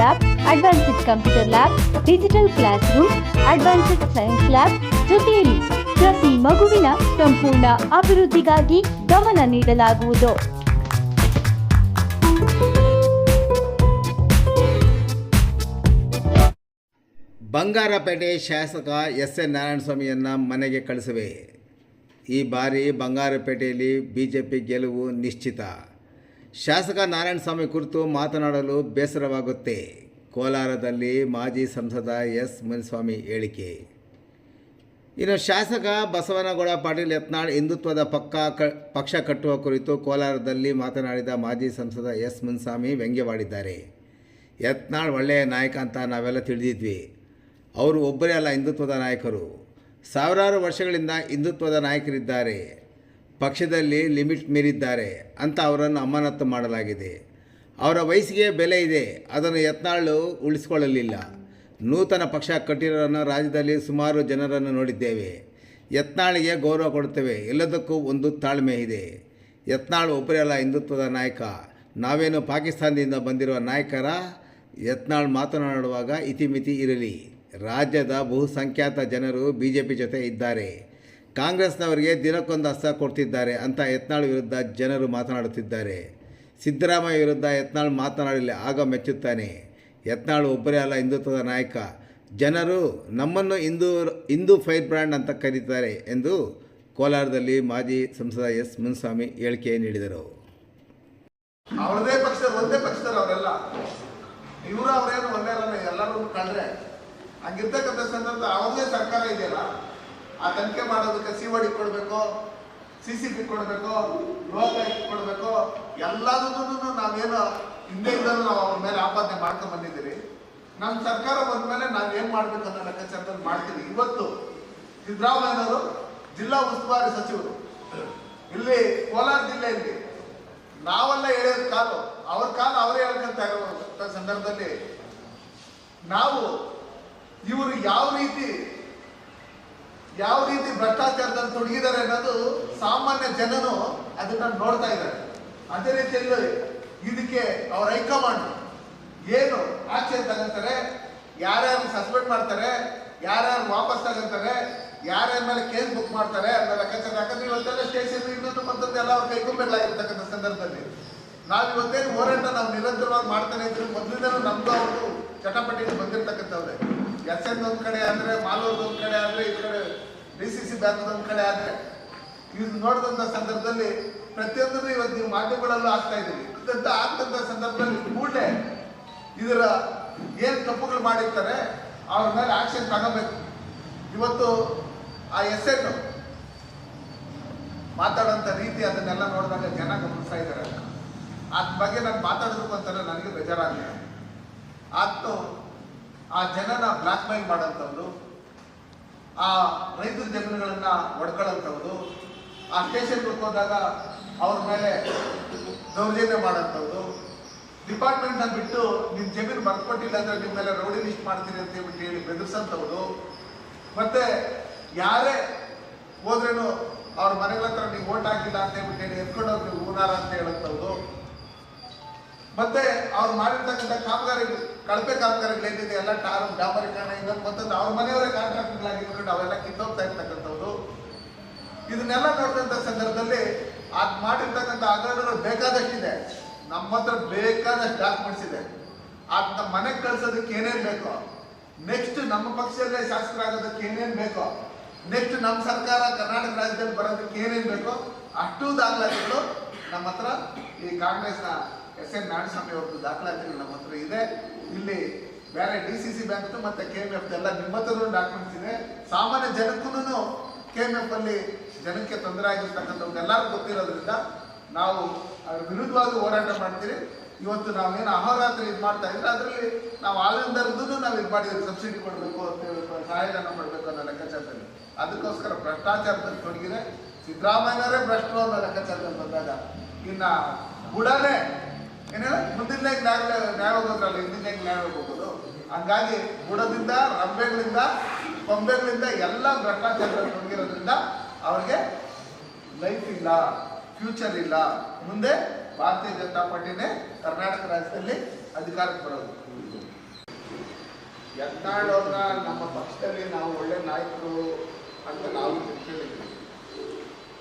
Lab advanced computer lab digital class room advanced science lab ಜೊತೆಯಲ್ಲಿ ಪ್ರತಿ ಮಗುವಿನ ಸಂಪೂರ್ಣ ಅಭಿವೃದ್ಧಿಗಾಗಿ ಗಮನ ನೀಡಲಾಗುವುದು. ಬಂಗಾರಪೇಟೆ ಶಾಸಕ ಎಸ್ ಎನ್ ನಾರಾಯಣಸ್ವಾಮಿಯನ್ನು ಮನೆಗೆ ಕಳಿಸುವೆ. ಈ ಬಾರಿ ಬಂಗಾರಪೇಟೆಯಲ್ಲಿ ಬಿ ಜೆ ಪಿ ಗೆಲುವು ನಿಶ್ಚಿತ. ಶಾಸಕ ನಾರಾಯಣಸ್ವಾಮಿ ಕುರಿತು ಮಾತನಾಡಲು ಬೇಸರವಾಗುತ್ತೆ. ಕೋಲಾರದಲ್ಲಿ ಮಾಜಿ ಸಂಸದ ಎಸ್. ಮುನಿಸ್ವಾಮಿ ಹೇಳಿಕೆ. ಇನ್ನು ಶಾಸಕ ಬಸವನಗೌಡ ಪಾಟೀಲ್ ಯತ್ನಾಳ್ ಹಿಂದುತ್ವದ ಪಕ್ಕ ಪಕ್ಷ ಕಟ್ಟುವ ಕುರಿತು ಕೋಲಾರದಲ್ಲಿ ಮಾತನಾಡಿದ ಮಾಜಿ ಸಂಸದ ಎಸ್. ಮುನಿಸ್ವಾಮಿ ವ್ಯಂಗ್ಯವಾಡಿದ್ದಾರೆ. ಯತ್ನಾಳ್ ಒಳ್ಳೆಯ ನಾಯಕ ಅಂತ ನಾವೆಲ್ಲ ತಿಳಿದಿದ್ವಿ. ಅವರು ಒಬ್ಬರೇ ಅಲ್ಲ ಹಿಂದುತ್ವದ ನಾಯಕರು. ಸಾವಿರಾರು ವರ್ಷಗಳಿಂದ ಹಿಂದುತ್ವದ ನಾಯಕರಿದ್ದಾರೆ. ಪಕ್ಷದಲ್ಲಿ ಲಿಮಿಟ್ ಮೀರಿದ್ದಾರೆ ಅಂತ ಅವರನ್ನು ಅಮಾನತು ಮಾಡಲಾಗಿದೆ. ಅವರ ವಯಸ್ಸಿಗೆ ಬೆಲೆ ಇದೆ, ಅದನ್ನು ಯತ್ನಾಳು ಉಳಿಸಿಕೊಳ್ಳಲಿಲ್ಲ. ನೂತನ ಪಕ್ಷ ಕಟ್ಟಿರೋರನ್ನು ರಾಜ್ಯದಲ್ಲಿ ಸುಮಾರು ಜನರನ್ನು ನೋಡಿದ್ದೇವೆ. ಯತ್ನಾಳಿಗೆ ಗೌರವ ಕೊಡುತ್ತೇವೆ, ಎಲ್ಲದಕ್ಕೂ ಒಂದು ತಾಳ್ಮೆ ಇದೆ. ಯತ್ನಾಳ್ ಒಬ್ಬರೇ ಅಲ್ಲ ಹಿಂದುತ್ವದ ನಾಯಕ. ನಾವೇನು ಪಾಕಿಸ್ತಾನದಿಂದ ಬಂದಿರುವ ನಾಯಕರ? ಯತ್ನಾಳ್ ಮಾತನಾಡುವಾಗ ಇತಿಮಿತಿ ಇರಲಿ. ರಾಜ್ಯದ ಬಹುಸಂಖ್ಯಾತ ಜನರು ಬಿ ಜೆ ಪಿ ಜೊತೆ ಇದ್ದಾರೆ. ಕಾಂಗ್ರೆಸ್ನವರಿಗೆ ದಿನಕ್ಕೊಂದು ಅಸ್ತ್ರ ಕೊಡ್ತಿದ್ದಾರೆ ಅಂತ ಯತ್ನಾಳ್ ವಿರುದ್ಧ ಜನರು ಮಾತನಾಡುತ್ತಿದ್ದಾರೆ. ಸಿದ್ದರಾಮಯ್ಯ ವಿರುದ್ಧ ಯತ್ನಾಳ್ ಮಾತನಾಡಲಿ ಆಗ ಮೆಚ್ಚುತ್ತಾನೆ. ಯತ್ನಾಳ್ ಒಬ್ಬರೇ ಅಲ್ಲ, ಹಿಂದುತ್ವದ ನಾಯಕ. ಜನರು ನಮ್ಮನ್ನು ಹಿಂದೂ ಹಿಂದೂ ಫೈರ್ ಬ್ರ್ಯಾಂಡ್ ಅಂತ ಕರೀತಾರೆ ಎಂದು ಕೋಲಾರದಲ್ಲಿ ಮಾಜಿ ಸಂಸದ ಎಸ್ ಮುನ್ಸ್ವಾಮಿ ಹೇಳಿಕೆ ನೀಡಿದರು. ಅವರದೇ ಪಕ್ಷ, ಒಂದೇ ಪಕ್ಷದವ್ರು ಅವರೆಲ್ಲ. ಇವರು ಅವರೇನು ಒಂದೇ ಎಲ್ಲರೂ ಕಂಡ್ರೆ. ಹಂಗಿರ್ತಕ್ಕಂಥ ಸಂದರ್ಭ ಅವ್ರದೇ ಸರ್ಕಾರ ಇದೆಯಲ್ಲ. ಆ ತನಿಖೆ ಮಾಡೋದಕ್ಕೆ ಸಿ ಒಡಿ ಕೊಡಬೇಕು ಸಿ ಸಿ ಪಿ ಕೊಡಬೇಕು ಲೋಕಾಯುಕ್ತ ಕೊಡಬೇಕು ಎಲ್ಲದನ್ನು ನಾವೇನು ಹಿಂದೆಯಿಂದಲೂ ನಾವು ಅವ್ರ ಮೇಲೆ ಆಪಾದನೆ ಮಾಡ್ಕೊಂಡು ಬಂದಿದ್ದೀರಿ. ನಮ್ಮ ಸರ್ಕಾರ ಬಂದ ಮೇಲೆ ನಾವು ಏನು ಮಾಡಬೇಕು ಅನ್ನೋ ಲೆಕ್ಕಾಚಾರದಲ್ಲಿ ಮಾಡ್ತೀವಿ. ಇವತ್ತು ಸಿದ್ದರಾಮಯ್ಯನವರು ಜಿಲ್ಲಾ ಉಸ್ತುವಾರಿ ಸಚಿವರು, ಇಲ್ಲಿ ಕೋಲಾರ ಜಿಲ್ಲೆಯಲ್ಲಿ ನಾವೆಲ್ಲ ಹೇಳಿದ ಕಾಲು, ಅವ್ರ ಕಾಲು ಅವರೇ ಹೇಳ್ಕೊಂತ ಇರೋ ಸಂದರ್ಭದಲ್ಲಿ ನಾವು ಇವರು ಯಾವ ರೀತಿ ಯಾವ ರೀತಿ ಭ್ರಷ್ಟಾಚಾರದಲ್ಲಿ ತೊಡಗಿದ್ದಾರೆ ಅನ್ನೋದು ಸಾಮಾನ್ಯ ಜನನು ಅದನ್ನ ನೋಡ್ತಾ ಇದ್ದಾರೆ. ಅದೇ ರೀತಿಯಲ್ಲಿ ಇದಕ್ಕೆ ಅವ್ರ ಹೈಕಮಾಂಡ್ ಏನು ಆಕ್ಷನ್ ತಗೊಂತಾರೆ, ಯಾರ್ಯಾರು ಸಸ್ಪೆಂಡ್ ಮಾಡ್ತಾರೆ, ಯಾರ್ಯಾರು ವಾಪಸ್ ತಗೊಂತಾರೆ, ಯಾರ್ಯಾರ ಮೇಲೆ ಕೇಸ್ ಬುಕ್ ಮಾಡ್ತಾರೆ ಅನ್ನೋ ಲೆಕ್ಕಾಚಾರ ಯಾಕಂದ್ರೆ ಇವತ್ತೆಲ್ಲ ಸ್ಟೇಷನ್ ಇನ್ನೊಂದು ಮತ್ತೊಂದು ಎಲ್ಲ ಅವ್ರ ಕೈಗೊಂಡಿರ್ತಕ್ಕಂಥ ಸಂದರ್ಭದಲ್ಲಿ. ನಾವು ಇವತ್ತೇನು ಹೋರಾಟ ನಾವು ನಿರಂತರವಾಗಿ ಮಾಡ್ತಾನೆ ಇದ್ರು ಮೊದಲಿಂದಲೂ ನಮ್ದು ಅವರು ಚಟಪಟಿಗೆ ಬಂದಿರ್ತಕ್ಕಂಥವ್ರೆ. ಎಸ್ ಎನ್ ಒಂದ್ ಕಡೆ ಅಂದ್ರೆ ಮಾಲೂರ್ದು ಡಿ ಸಿ ಸಿ ಬ್ಯಾಂಕ್ ಒಂದು ಕಡೆ ಆದರೆ, ಇದು ನೋಡಿದಂಥ ಸಂದರ್ಭದಲ್ಲಿ ಪ್ರತಿಯೊಂದನ್ನು ಇವತ್ತು ನೀವು ಮಾಧ್ಯಮಗಳಲ್ಲೂ ಆಗ್ತಾ ಇದ್ದೀವಿ ಆಗ್ತಂಥ ಸಂದರ್ಭದಲ್ಲಿ ಕೂಡಲೇ ಇದರ ಏನು ತಪ್ಪುಗಳು ಮಾಡಿರ್ತಾರೆ, ಅವ್ರ ಮೇಲೆ ಆಕ್ಷನ್ ತಗೋಬೇಕು. ಇವತ್ತು ಆ ಎಸ್ ಎನ್ ಮಾತಾಡೋಂಥ ರೀತಿ ಅದನ್ನೆಲ್ಲ ನೋಡಿದಾಗ ಜನ ಗಮನಿಸ್ತಾ ಇದ್ದಾರೆ. ಅದ್ರ ಬಗ್ಗೆ ನಾನು ಮಾತಾಡೋದಕ್ಕೂ ಅಂತಾರೆ ನನಗೆ ಬೇಜಾರಾಗಿದೆ ಆತು ಆ ಜನನ ಬ್ಲಾಕ್ ಮೇಲ್ ಮಾಡೋಂಥವ್ರು ಆ ರೈತರ ಜಮೀನುಗಳನ್ನ ಒಡ್ಕೊಳ್ಳೋಂಥವ್ರು ಆ ಸ್ಟೇಷನ್ಗೆ ಹೋದಾಗ ಅವ್ರ ಮೇಲೆ ದೌರ್ಜನ್ಯ ಮಾಡೋಂಥವ್ರು ಡಿಪಾರ್ಟ್ಮೆಂಟ್ನ ಬಿಟ್ಟು ನಿಮ್ಮ ಜಮೀನು ಬರ್ಕೊಟ್ಟಿಲ್ಲ ಅಂದ್ರೆ ನಿಮ್ಮ ಮೇಲೆ ರೌಡಿ ಲಿಸ್ಟ್ ಮಾಡ್ತೀನಿ ಅಂತ ಹೇಳ್ಬಿಟ್ಟು ಹೇಳಿ ಬೆದರ್ಸಂಥವ್ರು. ಮತ್ತೆ ಯಾರೇ ಹೋದ್ರೇನು ಅವ್ರ ಮನೆಗಳ ಹತ್ರ ನೀವು ಓಟ್ ಹಾಕಿಲ್ಲ ಅಂತ ಹೇಳ್ಬಿಟ್ಟು ಹೇಳಿ ಎತ್ಕೊಂಡವ್ರು ನೀವು ಹೂನಾರ ಅಂತ ಹೇಳಂಥವ್ರು ಮತ್ತೆ ಅವ್ರು ಮಾಡಿರ್ತಕ್ಕಂಥ ಕಾಮಗಾರಿ ಕಳಪೆ ಕಾಮಗಾರಿಗಳು ಏನಿದೆ, ಎಲ್ಲ ಟಾರು ಡಾಂಬರೀಕರಣ ಇನ್ನೊಂದು ಮತ್ತೊಂದು ಅವ್ರ ಮನೆಯವರೇ ಕಾಂಟ್ರಾಕ್ಟ್ಗಳಾಗಿರ್ಕೊಂಡು ಅವೆಲ್ಲ ಕಿತ್ತೋಗ್ತಾ ಇರ್ತಕ್ಕಂಥವ್ರು ಇದನ್ನೆಲ್ಲ ನೋಡಿದಂಥ ಸಂದರ್ಭದಲ್ಲಿ ಅದು ಮಾಡಿರ್ತಕ್ಕಂಥ ಹಗರಣಗಳು ಬೇಕಾದಷ್ಟಿದೆ. ನಮ್ಮ ಹತ್ರ ಬೇಕಾದಷ್ಟು ಡಾಕ್ಯುಮೆಂಟ್ಸ್ ಇದೆ. ಅದನ್ನ ಮನೆಗೆ ಕಳ್ಸೋದಕ್ಕೆ ಏನೇನು ಬೇಕೋ ನೆಕ್ಸ್ಟ್ ನಮ್ಮ ಪಕ್ಷದಲ್ಲೇ ಶಾಸಕರಾಗೋದಕ್ಕೆ ಏನೇನು ಬೇಕೋ ನೆಕ್ಸ್ಟ್ ನಮ್ಮ ಸರ್ಕಾರ ಕರ್ನಾಟಕ ರಾಜ್ಯದಲ್ಲಿ ಬರೋದಕ್ಕೆ ಏನೇನು ಬೇಕೋ, ಅಷ್ಟು ದಾಖಲಾತಿಗಳು ನಮ್ಮ ಹತ್ರ ಈ ಕಾಂಗ್ರೆಸ್ನ ಎಸ್ ಎನ್ ನಾರಾಯಣಸ್ವಾಮಿ ಅವ್ರದ್ದು ದಾಖಲಾತಿ ನಮ್ಮ ಹತ್ರ ಇದೆ. ಇಲ್ಲಿ ಬೇರೆ ಡಿ ಸಿ ಸಿ ಬ್ಯಾಂಕ್ ಮತ್ತೆ ಕೆ ಎಂ ಎಫ್ ಎಲ್ಲ ನಿಮ್ಮ ಹತ್ರ ಡಾಕ್ಯುಮೆಂಟ್ಸ್ ಇದೆ. ಸಾಮಾನ್ಯ ಜನಕ್ಕೂ ಕೆ ಎಂ ಎಫ್ ಅಲ್ಲಿ ಜನಕ್ಕೆ ತೊಂದರೆ ಆಗಿರ್ತಕ್ಕಂಥವ್ರು ಎಲ್ಲರಿಗೂ ಗೊತ್ತಿರೋದ್ರಿಂದ ನಾವು ವಿರುದ್ಧವಾಗಿ ಹೋರಾಟ ಮಾಡ್ತೀರಿ. ಇವತ್ತು ನಾವೇನು ಅಹೋರಾತ್ರಿ ಇದು ಮಾಡ್ತಾ ಇದ್ರೆ ಅದರಲ್ಲಿ ನಾವು ಆಳಿಂದರದ್ದು ನಾವು ಇದು ಮಾಡಿದ್ರೆ ಸಬ್ಸಿಡಿ ಕೊಡಬೇಕು ಅಂತ ಹೇಳಿ ಸಹಾಯಧನ ಮಾಡಬೇಕು ಅನ್ನೋ ಲೆಕ್ಕಾಚಾರದಲ್ಲಿ. ಅದಕ್ಕೋಸ್ಕರ ಭ್ರಷ್ಟಾಚಾರದಲ್ಲಿ ತೊಡಗಿದೆ ಸಿದ್ದರಾಮಯ್ಯನವರೇ ಭ್ರಷ್ಟರು ಅನ್ನೋ ಲೆಕ್ಕಾಚಾರದಲ್ಲಿ ಬಂದಾಗ ಇನ್ನು ಬುಡನೇ ಏನ ಮುಂದಿನ ನ್ಯಾಯ ನ್ಯಾಯ ಹೋಗೋದ್ರಲ್ಲ ಹಿಂದಿನ ನ್ಯಾಯ ಹೋಗೋದು. ಹಂಗಾಗಿ ಬುಡದಿಂದ ರಂಬೆಗಳಿಂದ ಕೊಂಬೆಗಳಿಂದ ಎಲ್ಲ ಭ್ರಷ್ಟಾಚಾರಗಳು ತೊಡಗಿರೋದ್ರಿಂದ ಅವ್ರಿಗೆ ಲೈಫ್ ಇಲ್ಲ ಫ್ಯೂಚರ್ ಇಲ್ಲ. ಮುಂದೆ ಭಾರತೀಯ ಜನತಾ ಪಾರ್ಟಿನೇ ಕರ್ನಾಟಕ ರಾಜ್ಯದಲ್ಲಿ ಅಧಿಕಾರಕ್ಕೆ ಬರೋದು. ಅವ್ರನ್ನ ನಮ್ಮ ಪಕ್ಷದಲ್ಲಿ ನಾವು ಒಳ್ಳೆ ನಾಯಕರು ಅಂತ ನಾವು ತಿಳ್ಕೊಂಡಿದ್ದೀವಿ.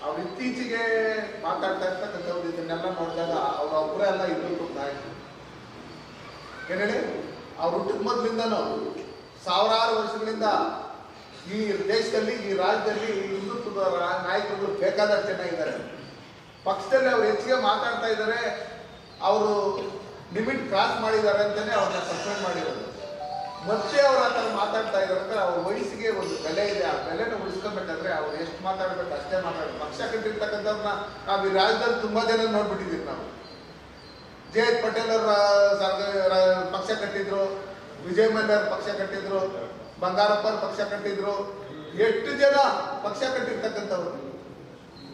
ಅವ್ರು ಇತ್ತೀಚೆಗೆ ಮಾತಾಡ್ತಾ ಇರ್ತಕ್ಕಂಥವ್ರು ಇದನ್ನೆಲ್ಲ ನೋಡಿದಾಗ ಅವ್ರ ಒಬ್ಬರೇ ಎಲ್ಲ ಇಬ್ಬರು ನಾಯಕರು ಏನ್ ಹೇಳಿ? ಅವ್ರು ಸಾವಿರಾರು ವರ್ಷಗಳಿಂದ ಈ ದೇಶದಲ್ಲಿ, ಈ ರಾಜ್ಯದಲ್ಲಿ ಹಿಂದುತ್ವದ ನಾಯಕರು ಬೇಕಾದಷ್ಟು ಜನ ಪಕ್ಷದಲ್ಲಿ ಅವ್ರು ಹೆಚ್ಚಿಗೆ ಮಾತಾಡ್ತಾ ಇದ್ದಾರೆ, ಅವರು ಲಿಮಿಟ್ ಕ್ರಾಸ್ ಮಾಡಿದ್ದಾರೆ ಅಂತಲೇ ಅವ್ರನ್ನ ಸಸ್ಪೆಂಡ್ ಮಾಡಿರೋದು. ಮತ್ತೆ ಅವ್ರು ಆ ಥರ ಮಾತಾಡ್ತಾ ಇದ್ದಾರೆ ಅವ್ರ ವಯಸ್ಸಿಗೆ ಒಂದು ಬೆಲೆ ಇದೆ. ಆ ಬೆಲೆನ ಉಳಿಸ್ಕೊಬೇಕಂದ್ರೆ ಅವ್ರು ಎಷ್ಟು ಮಾತಾಡ್ಬೇಕು ಅಷ್ಟೇ ಮಾತಾಡ್ಬೇಕು. ಪಕ್ಷ ಕಟ್ಟಿರ್ತಕ್ಕಂಥವ್ರನ್ನ ನಾವು ಈ ರಾಜ್ಯದಲ್ಲಿ ತುಂಬಾ ಜನ ನೋಡ್ಬಿಟ್ಟಿದ್ದೀವಿ ನಾವು. ಜೆ ಎಚ್ ಪಟೇಲ್ ಅವರ ಪಕ್ಷ ಕಟ್ಟಿದ್ರು, ವಿಜಯ್ ಮಲ್ಯ ಪಕ್ಷ ಕಟ್ಟಿದ್ರು, ಬಂಗಾರಪ್ಪ ಪಕ್ಷ ಕಟ್ಟಿದ್ರು. ಎಷ್ಟು ಜನ ಪಕ್ಷ ಕಟ್ಟಿರ್ತಕ್ಕಂಥವ್ರು?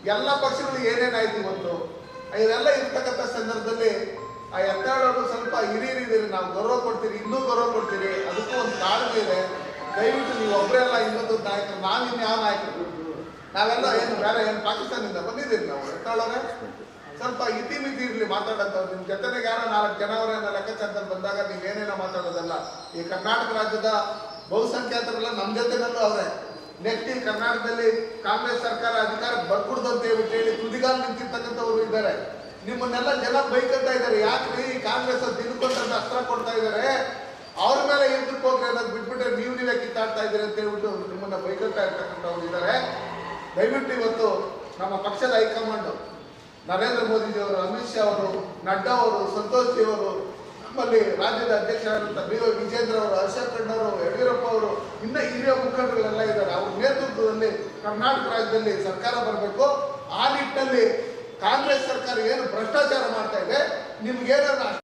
ಎಲ್ಲ ಪಕ್ಷಗಳು ಏನೇನಾಯ್ತು ಇವತ್ತು? ಇದೆಲ್ಲ ಇರ್ತಕ್ಕಂಥ ಹಿರಿಯರಿದ್ದೀರಿ ನಾವು ಗೌರವ ಕೊಡ್ತೀರಿ, ಇನ್ನೂ ಗೌರವ ಕೊಡ್ತೀರಿ, ಅದಕ್ಕೂ ಒಂದು ಕಾರಣ ಇದೆ. ದಯವಿಟ್ಟು ನೀವು ಒಬ್ಬರೆಲ್ಲ ಇನ್ನೊಂದು ನಾಯಕರು ನಾವು ಇನ್ಯಾವ ನಾಯಕರು? ನಾವೆಲ್ಲ ಏನು ಬೇರೆ ಏನು ಪಾಕಿಸ್ತಾನದಿಂದ ಬಂದಿದ್ದೀರಿ ನಾವು, ಎತ್ತಾಳವ್ರೆ? ಸ್ವಲ್ಪ ಇತಿಮಿತಿ ಇರಲಿ ಮಾತಾಡೋದು ನಿಮ್ಮ ಜೊತೆಗೆ ಯಾರೋ ನಾಲ್ಕು ಜನ ಅವರೇ ಅನ್ನೋ ಲೆಕ್ಕಾಚಾರದಲ್ಲಿ ಬಂದಾಗ ನೀವು ಏನೇನೋ ಮಾತಾಡೋದಲ್ಲ. ಈ ಕರ್ನಾಟಕ ರಾಜ್ಯದ ಬಹುಸಂಖ್ಯಾತರೆಲ್ಲ ನಮ್ಮ ಜೊತೆನಲ್ಲೂ ಅವರೇ. ನೆಕ್ಸ್ಟ್ ಈ ಕರ್ನಾಟಕದಲ್ಲಿ ಕಾಂಗ್ರೆಸ್ ಸರ್ಕಾರ ಅಧಿಕಾರ ಬರ್ಕೊಡ್ದಂತ ಹೇಳ್ಬಿಟ್ಟು ಹೇಳಿ ತುದಿಗಾಲ ನಿಂತಿರ್ತಕ್ಕಂಥವ್ರು ಇದ್ದಾರೆ. ನಿಮ್ಮನ್ನೆಲ್ಲ ಜನ ಬೈಕಂತ ಇದ್ದಾರೆ. ಯಾಕ್ರಿ ಕಾಂಗ್ರೆಸ್ ದಿನಕ್ಕೊಂದು ಅಸ್ತ್ರ ಕೊಡ್ತಾ ಇದ್ದಾರೆ ಅವ್ರ ಮೇಲೆ ಎದ್ದಕ್ಕೆ ಹೋಗ್ರಿ ಅನ್ನೋದು ಬಿಟ್ಬಿಟ್ರೆ ನೀವು ಕಿತ್ತಾಡ್ತಾ ಇದ್ದೀರಿ ಅಂತ ಹೇಳ್ಬಿಟ್ಟು ನಿಮ್ಮನ್ನ ಬೈಕಂತ ಇರ್ತಕ್ಕಂಥವ್ರು ಇದ್ದಾರೆ ದಯವಿಟ್ಟು ಇವತ್ತು ನಮ್ಮ ಪಕ್ಷದ ಹೈಕಮಾಂಡ್ ನರೇಂದ್ರ ಮೋದಿಜಿಯವರು ಅಮಿತ್ ಶಾ ಅವರು, ನಡ್ಡಾ ಅವರು, ಸಂತೋಷ್ ಜಿ ಅವರು, ನಮ್ಮಲ್ಲಿ ರಾಜ್ಯದ ಅಧ್ಯಕ್ಷರಾದಂಥ ಬಿ ವೈ ವಿಜೇಂದ್ರ ಅವರು ಹರ್ಷದ್ ಅವರು, ಯಡಿಯೂರಪ್ಪ ಅವರು, ಇನ್ನ ಹಿರಿಯ ಮುಖಂಡರುಗಳೆಲ್ಲ ಇದ್ದಾರೆ. ಅವ್ರ ನೇತೃತ್ವದಲ್ಲಿ ಕರ್ನಾಟಕ ರಾಜ್ಯದಲ್ಲಿ ಸರ್ಕಾರ ಬರಬೇಕು. ಆ ನಿಟ್ಟಿನಲ್ಲಿ ಕಾಂಗ್ರೆಸ್ ಸರ್ಕಾರ ಏನು ಭ್ರಷ್ಟಾಚಾರ ಮಾಡ್ತಾ ಇದೆ ನಿಮ್ಗೇನಾದ್ರು